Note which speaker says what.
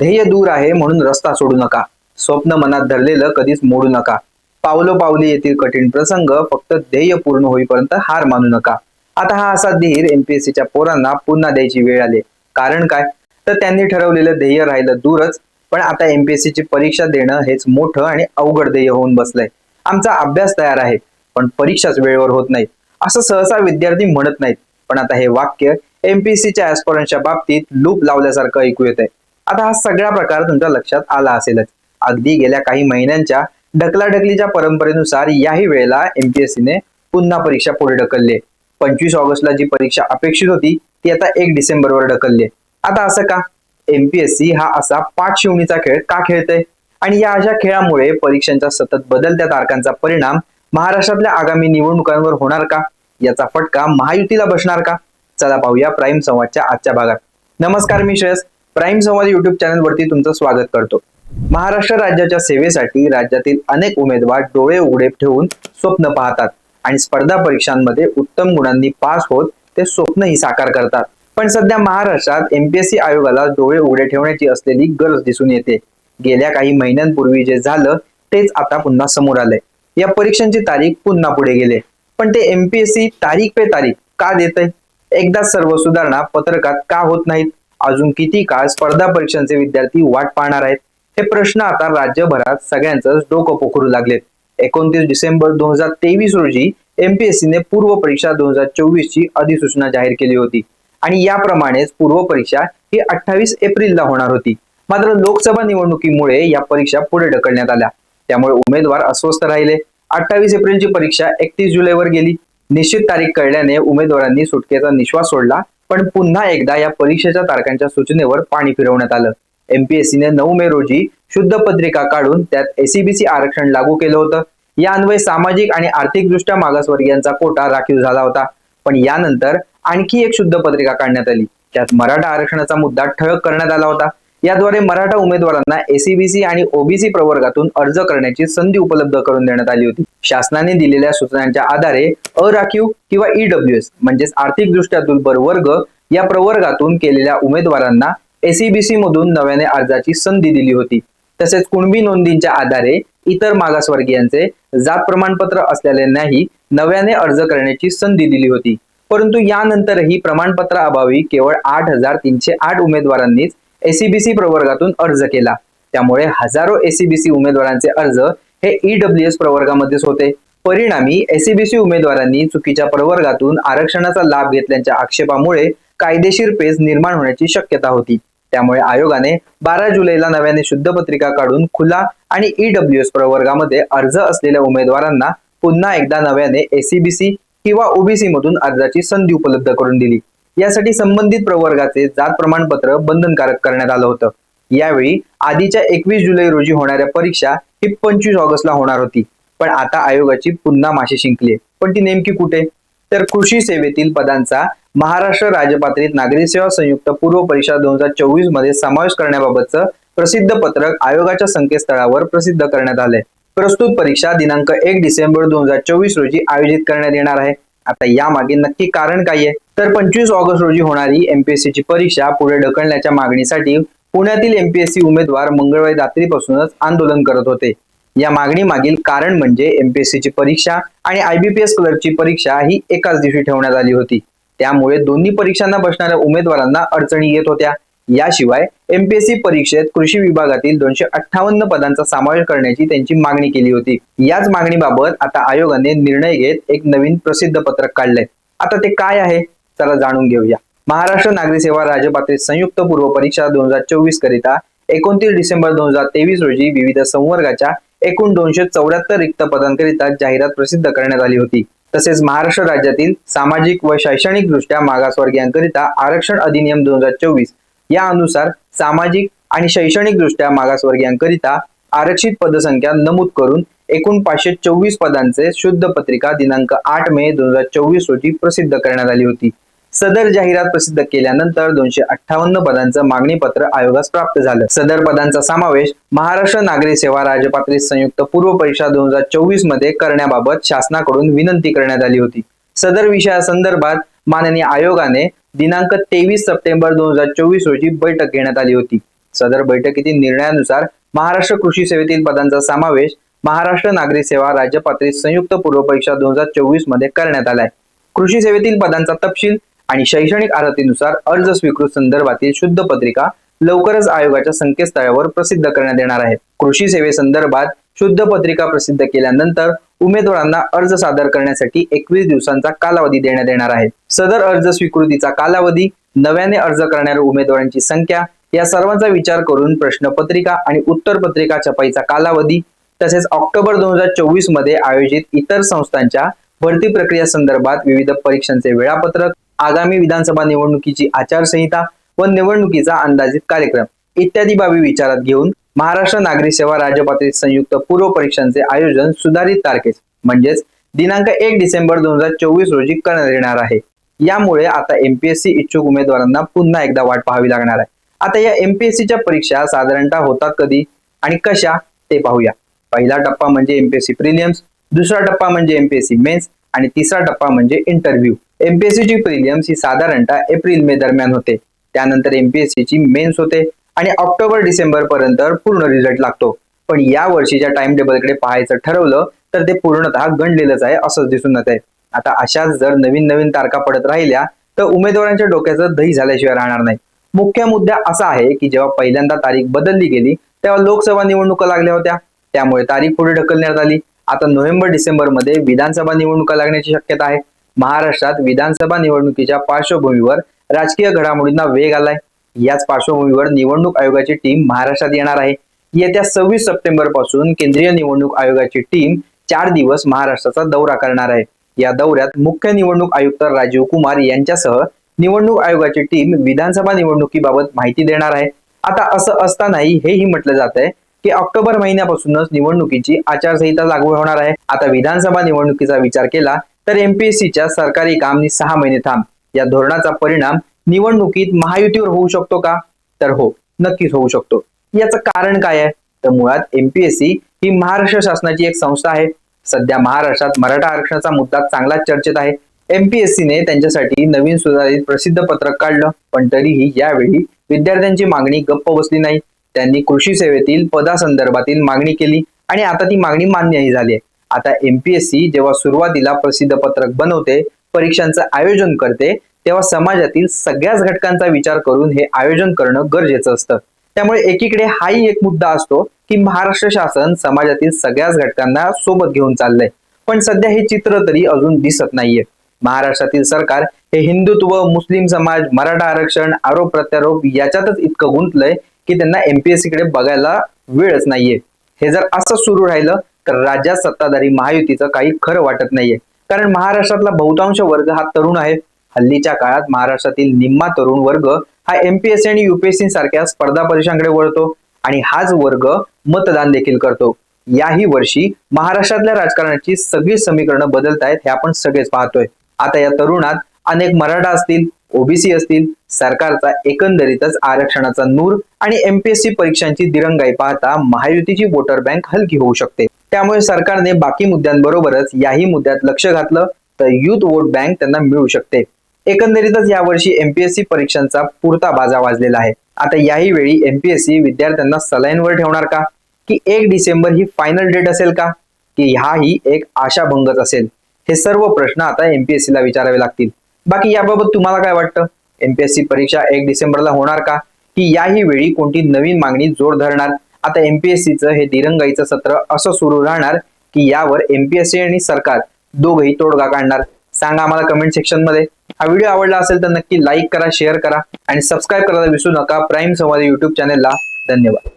Speaker 1: ध्येय दूर आहे म्हणून रस्ता सोडू नका. स्वप्न मनात धरलेलं कधीच मोडू नका. पावलो पावली येथील कठीण प्रसंग फक्त ध्येय पूर्ण होईपर्यंत हार मानू नका. आता हा असा धीर एमपीएससीच्या पोरांना पुन्हा द्यायची वेळ आली. कारण काय? तर त्यांनी ठरवलेलं ध्येय राहिलं दूरच पण आता एमपीएससी ची परीक्षा देणं हेच मोठं आणि अवघड ध्येय होऊन बसलंय. आमचा अभ्यास तयार आहे पण परीक्षाच वेळेवर होत नाही असं सहसा विद्यार्थी म्हणत नाहीत. पण आता हे वाक्य एमपीएससीच्या ऍस्परंटच्या बाबतीत लूप लावल्यासारखं ऐकू येत आहे आता हा सगळा प्रकार तुमच्या लक्षात आला असेलच. अगदी गेल्या काही महिन्यांच्या ढकलाढकलीच्या परंपरेनुसार याही वेळेला एमपीएससीने पुन्हा परीक्षा पुढे ढकलली. पंचवीस ऑगस्टला जी परीक्षा अपेक्षित होती ती आता एक डिसेंबरवर ढकलली. आता असं का? एमपीएससी हा असा पाच शिवणीचा खेळ का खेळतय? आणि या अशा खेळामुळे परीक्षांच्या सतत बदलत्या तारखांचा परिणाम महाराष्ट्रातल्या आगामी निवडणुकांवर होणार का? याचा फटका महायुतीला बसणार का? चला पाहूया प्राईम संवादच्या आजच्या भागात. नमस्कार मी Shreyas. Prime Samvad YouTube channel वरती तुमचं स्वागत करतो. महाराष्ट्र राज्याच्या सेवेसाठी राज्यातील अनेक उमेदवार डोळे उघडे ठेवून स्वप्न पाहतात आणि स्पर्धा परीक्षांमध्ये उत्तम गुणांनी पास होत ते स्वप्नही साकार करतात. पण सध्या महाराष्ट्रात एमपीएससी आयोगाला डोळे उघडे ठेवण्याची असलेली गरज दिसून येते. गेल्या काही महिन्यांपूर्वी जे झालं तेच आता पुन्हा समोर आलंय. या परीक्षांची तारीख पुन्हा पुढे गेले पण ते एमपीएससी तारीख पे तारीख का देत एकदा सर्व सुधारणा पत्रकात का होत नाहीत? अजून किती काळ स्पर्धा परीक्षांचे विद्यार्थी वाट पाहणार आहेत? हे प्रश्न आता राज्यभरात सगळ्यांचं डोकं पोखरू लागलेत. एकोणतीस डिसेंबर दोन हजार तेवीस रोजी एमपीएससीने पूर्व परीक्षा दोन हजार चोवीस ची अधिसूचना जाहीर केली होती. आणि याप्रमाणेच पूर्व परीक्षा ही अठ्ठावीस एप्रिलला होणार होती. मात्र लोकसभा निवडणुकीमुळे या परीक्षा पुढे ढकलण्यात आल्या. त्यामुळे उमेदवार अस्वस्थ राहिले. अठ्ठावीस एप्रिलची परीक्षा एकतीस जुलैवर गेली. निश्चित तारीख कळल्याने उमेदवारांनी सुटकेचा निश्वास सोडला. पण पुन्हा एकदा या परीक्षेच्या तारखांच्या सूचनेवर पाणी फिरवण्यात आलं. एमपीएससीने नऊ मे रोजी शुद्ध पत्रिका काढून त्यात एसीबीसी आरक्षण लागू केलं होतं. या अन्वये सामाजिक आणि आर्थिकदृष्ट्या मागासवर्गीयांचा कोटा राखीव झाला होता. पण यानंतर आणखी एक शुद्ध पत्रिका काढण्यात आली. त्यात मराठा आरक्षणाचा मुद्दा ठळक करण्यात आला होता. याद्वारे मराठा उमेदवारांना एसीबीसी आणि ओबीसी प्रवर्गातून अर्ज करण्याची संधी उपलब्ध करून देण्यात आली होती. शासनाने दिलेल्या सूचनांच्या आधारे अराखीव किंवा ईडब्ल्यूएस म्हणजेच आर्थिकदृष्ट्या दुर्बल वर्ग या प्रवर्गातून केलेल्या उमेदवारांना एसीबीसी मधून नव्याने अर्जाची संधी दिली होती. तसेच कुणबी नोंदींच्या आधारे इतर मागासवर्गीयांचे जात प्रमाणपत्र असलेल्यांनाही नव्याने अर्ज करण्याची संधी दिली होती. परंतु यानंतरही प्रमाणपत्र अभावी केवळ आठ हजार तीनशे आठ उमेदवारांनीच एसीबीसी प्रवर्गातून अर्ज केला. त्यामुळे हजारो एसीबीसी उमेदवारांचे अर्ज हे ईडब्ल्यूएस प्रवर्गामध्येच होते. परिणामी एसीबीसी उमेदवारांनी चुकीच्या प्रवर्गातून आरक्षणाचा लाभ घेतल्याच्या आक्षेपामुळे कायदेशीर पेच निर्माण होण्याची शक्यता होती. त्यामुळे आयोगाने बारा जुलैला नव्याने शुद्ध पत्रिका काढून खुला आणि ईडब्ल्यूएस प्रवर्गामध्ये अर्ज असलेल्या उमेदवारांना पुन्हा एकदा नव्याने एसीबीसी किंवा ओबीसी मधून अर्जाची संधी उपलब्ध करून दिली. यासाठी संबंधित प्रवर्गाचे जात प्रमाणपत्र बंधनकारक करण्यात आलं होतं. यावेळी आधीच्या एकवीस जुलै रोजी होणाऱ्या परीक्षा ही पंचवीस ऑगस्टला होणार होती. पण आता आयोगाची पुन्हा माशी शिंकली पण ती नेमकी कुठे? तर कृषी सेवेतील पदांचा महाराष्ट्र राज्यपातळीत नागरी सेवा संयुक्त पूर्व परीक्षा दोन हजार चोवीसमध्ये समावेश करण्याबाबतचं प्रसिद्ध पत्रक आयोगाच्या संकेतस्थळावर प्रसिद्ध करण्यात आलंय. प्रस्तुत परीक्षा दिनांक एक डिसेंबर दोन हजार चोवीस रोजी आयोजित करण्यात येणार आहे. आता यामागे नक्की कारण काय आहे? तर पंचवीस ऑगस्ट रोजी होणारी एमपीएससी ची परीक्षा पुढे ढकलण्याच्या मागणीसाठी पुण्यातील एमपीएससी उमेदवार मंगळवारी रात्रीपासूनच आंदोलन करत होते. या मागणी मागील कारण म्हणजे एमपीएससी ची परीक्षा आणि आयबीपीएस क्लर्कची परीक्षा ही एकाच दिवशी ठेवण्यात आली होती. त्यामुळे दोन्ही परीक्षांना बसणाऱ्या उमेदवारांना अडचणी येत होत्या. याशिवाय एमपीएससी परीक्षेत कृषी विभागातील दोनशे अठ्ठावन्न पदांचा समावेश करण्याची त्यांची मागणी केली होती. याच मागणीबाबत आता आयोगाने निर्णय घेत एक नवीन प्रसिद्ध पत्रक काढलंय. आता ते काय आहे? चला जाणून घेऊया. महाराष्ट्र नागरी सेवा राजपात्रित संयुक्त पूर्व परीक्षा दोन हजार चोवीस करिता एकोणतीस डिसेंबर दोन हजार तेवीस रोजी विविध संवर्गाच्या एकूण दोनशे चौऱ्याहत्तर रिक्त पदांकरिता जाहिरात प्रसिद्ध करण्यात आली होती. तसेच महाराष्ट्र राज्यातील सामाजिक व शैक्षणिक दृष्ट्या मागासवर्गीयांकरिता आरक्षण अधिनियम दोन हजार चोवीस या अनुसार सामाजिक आणि शैक्षणिक दृष्ट्या मागासवर्गीयांकरिता आरक्षित पदसंख्या नमूद करून एकूण पाचशे चोवीस पदांचे शुद्ध पत्रिका दिनांक आठ मे दोन हजार चोवीस रोजी प्रसिद्ध करण्यात आली होती. सदर जाहिरात प्रसिद्ध केल्यानंतर दोनशे अठ्ठावन्न पदांचं मागणी पत्र आयोगास प्राप्त झालं. सदर पदांचा समावेश महाराष्ट्र नागरी सेवा राजपात्री संयुक्त पूर्व परीक्षा दोन हजार चोवीसमध्ये करण्याबाबत शासनाकडून विनंती करण्यात आली होती. सदर विषयासंदर्भात माननीय आयोगाने दिनांक तेवीस सप्टेंबर दोन हजार चोवीस रोजी बैठक घेण्यात आली होती. सदर बैठकीतील निर्णयानुसार महाराष्ट्र कृषी सेवेतील पदांचा समावेश महाराष्ट्र नागरी सेवा राज्य पातळीत संयुक्त पूर्व परीक्षा दोन हजार चोवीसमध्ये करण्यात आलाय. कृषी सेवेतील पदांचा तपशील आणि शैक्षणिक अर्हतेनुसार अर्ज स्वीकृत संदर्भातील शुद्ध पत्रिका लवकरच आयोगाच्या संकेतस्थळावर प्रसिद्ध करण्यात येणार आहे. कृषी सेवेसंदर्भात शुद्ध पत्रिका प्रसिद्ध केल्यानंतर उमेदवारांना अर्ज सादर करण्यासाठी एकवीस दिवसांचा कालावधी देण्यात येणार आहे. सदर अर्ज स्वीकृतीचा कालावधी नव्याने अर्ज करणाऱ्या उमेदवारांची संख्या या सर्वांचा विचार करून प्रश्नपत्रिका आणि उत्तरपत्रिका छपाईचा कालावधी तसेच ऑक्टोबर दोन हजार चोवीसमध्ये आयोजित इतर संस्थांच्या भरती प्रक्रिया संदर्भात विविध परीक्षांचे वेळापत्रक आगामी विधानसभा निवडणुकीची आचारसंहिता व निवडणुकीचा अंदाजित कार्यक्रम इत्यादी बाबी विचारात घेऊन महाराष्ट्र नागरी सेवा राज्य पातळी संयुक्त पूर्व परीक्षांचे आयोजन सुधारित तारखेस म्हणजेच दिनांक एक डिसेंबर दोन हजार चोवीस रोजी करण्यात येणार आहे. यामुळे आता एमपीएससी इच्छुक उमेदवारांना पुन्हा एकदा वाट पाहावी लागणार आहे. आता या एमपीएससीच्या परीक्षा साधारणतः होतात कधी आणि कशा ते पाहूया. पहिला टप्पा म्हणजे एमपीएससी प्रिलियम्स दुसरा टप्पा म्हणजे एमपीएससी मेन्स आणि तिसरा टप्पा म्हणजे इंटरव्ह्यू. एमपीएससी ची प्रिलियम्स ही साधारणतः एप्रिल मे दरम्यान होते. त्यानंतर एमपीएससी ची मेन्स होते. आणि ऑक्टोबर डिसेंबर पर्यंत पूर्ण रिझल्ट लागतो. पण या वर्षीच्या टाइम टेबलकडे पाहायचं ठरवलं तर ते पूर्णतः गणलेलंच आहे असंच दिसून येत आहे आता अशाच जर नवीन नवीन तारखा पडत राहिल्या तर उमेदवारांच्या डोक्याचं दही झाल्याशिवाय राहणार नाही. मुख्य मुद्दा असा आहे की जेव्हा पहिल्यांदा तारीख बदलली गेली तेव्हा लोकसभा निवडणुका लागल्या होत्या. त्यामुळे तारीख पुढे ढकलण्यात आली. आता नोव्हेंबर डिसेंबरमध्ये विधानसभा निवडणुका लागण्याची शक्यता आहे. महाराष्ट्रात विधानसभा निवडणुकीच्या पार्श्वभूमीवर राजकीय घडामोडींना वेग आलाय. याच पार्श्वभूमीवर निवडणूक आयोगाची टीम महाराष्ट्रात येणार आहे. येत्या सव्वीस सप्टेंबरपासून केंद्रीय निवडणूक आयोगाची टीम चार दिवस महाराष्ट्राचा दौरा करणार आहे. या दौऱ्यात मुख्य निवडणूक आयुक्त राजीव कुमार यांच्यासह निवडणूक आयोगाची टीम विधानसभा निवडणुकीबाबत माहिती देणार आहे. आता असं असतानाही हेही म्हटलं जात आहे की ऑक्टोबर महिन्यापासूनच निवडणुकीची आचारसंहिता लागू होणार आहे. आता विधानसभा निवडणुकीचा विचार केला तर एमपीएससीच्या सरकारी काम सहा महिने थांब. या धोरणाचा परिणाम निवडणुकीत महायुतीवर होऊ शकतो का? तर हो नक्कीच होऊ शकतो. याचं कारण काय आहे? तर मुळात एमपीएससी ही महाराष्ट्र शासनाची एक संस्था आहे. सध्या महाराष्ट्रात मराठा आरक्षणाचा मुद्दा चांगलाच चर्चेत आहे. एमपीएससीने त्यांच्यासाठी नवीन सुधारित प्रसिद्ध पत्रक काढलं पण तरीही यावेळी विद्यार्थ्यांची मागणी गप्प बसली नाही. त्यांनी कृषी सेवेतील पदासंदर्भातील मागणी केली आणि आता ती मागणी मान्यही झाली आहे. आता एमपीएससी जेव्हा सुरुवातीला प्रसिद्ध पत्रक बनवते परीक्षांचं आयोजन करते तेव्हा समाजातील सगळ्याच घटकांचा विचार करून हे आयोजन करणं गरजेचं असतं. त्यामुळे एकीकडे हाही एक मुद्दा असतो की महाराष्ट्र शासन समाजातील सगळ्याच घटकांना सोबत घेऊन चाललंय. पण सध्या हे चित्र तरी अजून दिसत नाहीये. महाराष्ट्रातील सरकार हे हिंदुत्व मुस्लिम समाज मराठा आरक्षण आरोप प्रत्यारोप याच्यातच इतकं गुंतलंय की त्यांना एमपीएससी कडे बघायला वेळच नाहीये. हे जर असं सुरू राहिलं तर राज्यात सत्ताधारी महायुतीचं काही खरं वाटत नाहीये. कारण महाराष्ट्रातला बहुतांश वर्ग हा तरुण आहे. हल्लीच्या काळात महाराष्ट्रातील निम्मा तरुण वर्ग हा एमपीएससी आणि युपीएससी सारख्या स्पर्धा परीक्षांकडे वळतो आणि हाच वर्ग मतदान देखील करतो. याही वर्षी महाराष्ट्रातल्या राजकारणाची सगळी समीकरणं बदलत आहेत हे आपण सगळेच पाहतोय. आता या तरुणात अनेक मराठा असतील ओबीसी असतील सरकारचा एकंदरीतच आरक्षणाचा नूर आणि एमपीएससी परीक्षांची दिरंगाई पाहता महायुतीची वोटर बँक हलकी होऊ शकते. त्यामुळे सरकारने बाकी मुद्द्यांबरोबरच याही मुद्द्यात लक्ष घातलं तर युथ वोट बँक त्यांना मिळू शकते. एकंदरीतच यावर्षी एमपीएससी परीक्षांचा पुरता बाजा वाजलेला आहे. आता याही वेळी एमपीएससी विद्यार्थ्यांना सलाईनवर ठेवणार का? की एक डिसेंबर ही फायनल डेट असेल का? की हाही एक आशाभंगच असेल? हे सर्व प्रश्न आता एमपीएससी ला विचारावे लागतील. बाकी याबाबत तुम्हाला काय वाटतं? एमपीएससी परीक्षा एक डिसेंबरला होणार का? की याही वेळी कोणती नवीन मागणी जोर धरणार? आता एमपीएससीचं हे दिरंगाईचं सत्र असं सुरू राहणार की यावर एमपीएससी आणि सरकार दोघही तोडगा काढणार. सांगा आम्हाला कमेंट सेक्शनमध्ये. हा व्हिडिओ आवडला असेल तर नक्की लाईक करा शेअर करा आणि सबस्क्राईब करायला विसरू नका. प्राईम संवाद युट्यूब चॅनेलला धन्यवाद.